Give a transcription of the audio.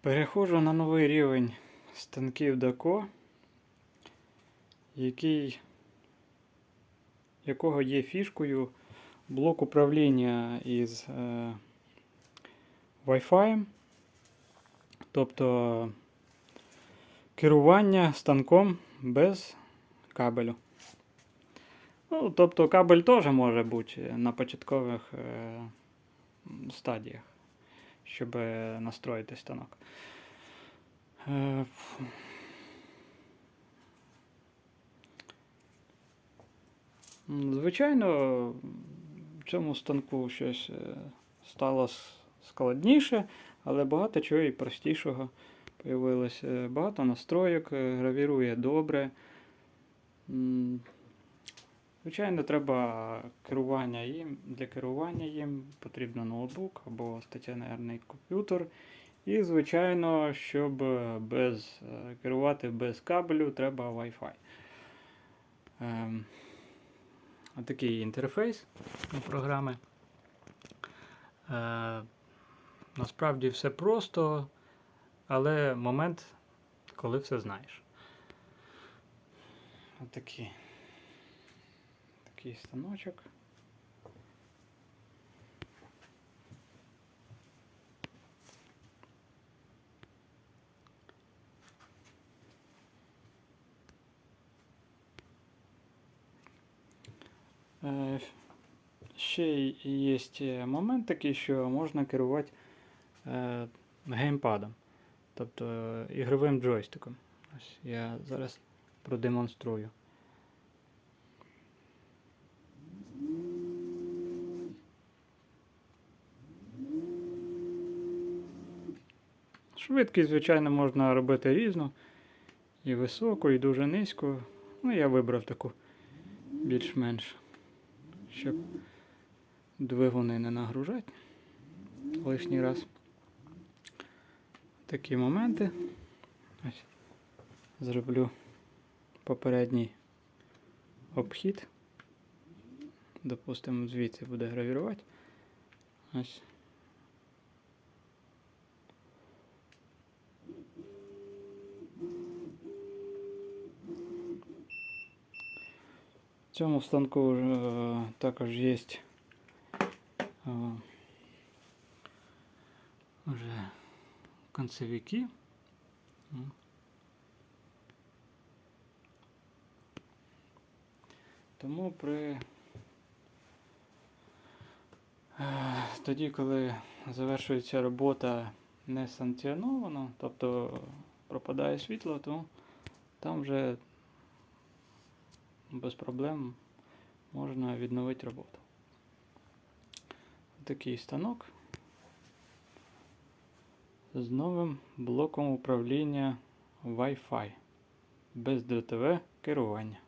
Переходжу на новий рівень станків Дако, який, якого є фішкою блок управління із е, Wi-Fi, тобто керування станком без кабелю. Ну, тобто кабель теж може бути на початкових е, стадіях, щоб е, настроїти станок. Е, Звичайно, в цьому станку щось е, стало складніше, але багато чого і простішого появилось. Е, Багато настройок, е, гравірує добре. Звичайно, треба керування їм. Для керування їм потрібно ноутбук або стаціонарний комп'ютер. І, звичайно, щоб без, е, керувати без кабелю, треба Wi-Fi. Ем, Отакий інтерфейс у програми. Е, насправді все просто, але момент, коли все знаєш. Отакий. Такий станочок. Е, Ще є момент такий, що можна керувати е, геймпадом, тобто ігровим джойстиком. Ось я зараз продемонструю. Швидкість, звичайно, можна робити різну. І високу, і дуже низьку. Ну, я вибрав таку більш-менш, щоб двигуни не нагружати лишній раз. Такі моменти. Ось. Зроблю попередній обхід. Допустимо, звідси буде гравірувати. Ось. Цьому станку е, також є вже концевики. Тому при е, тоді, коли завершується робота не санкціоновано, тобто пропадає світло, то там вже без проблем можна відновити роботу. Такий станок з новим блоком управління Wi-Fi без дротове керування.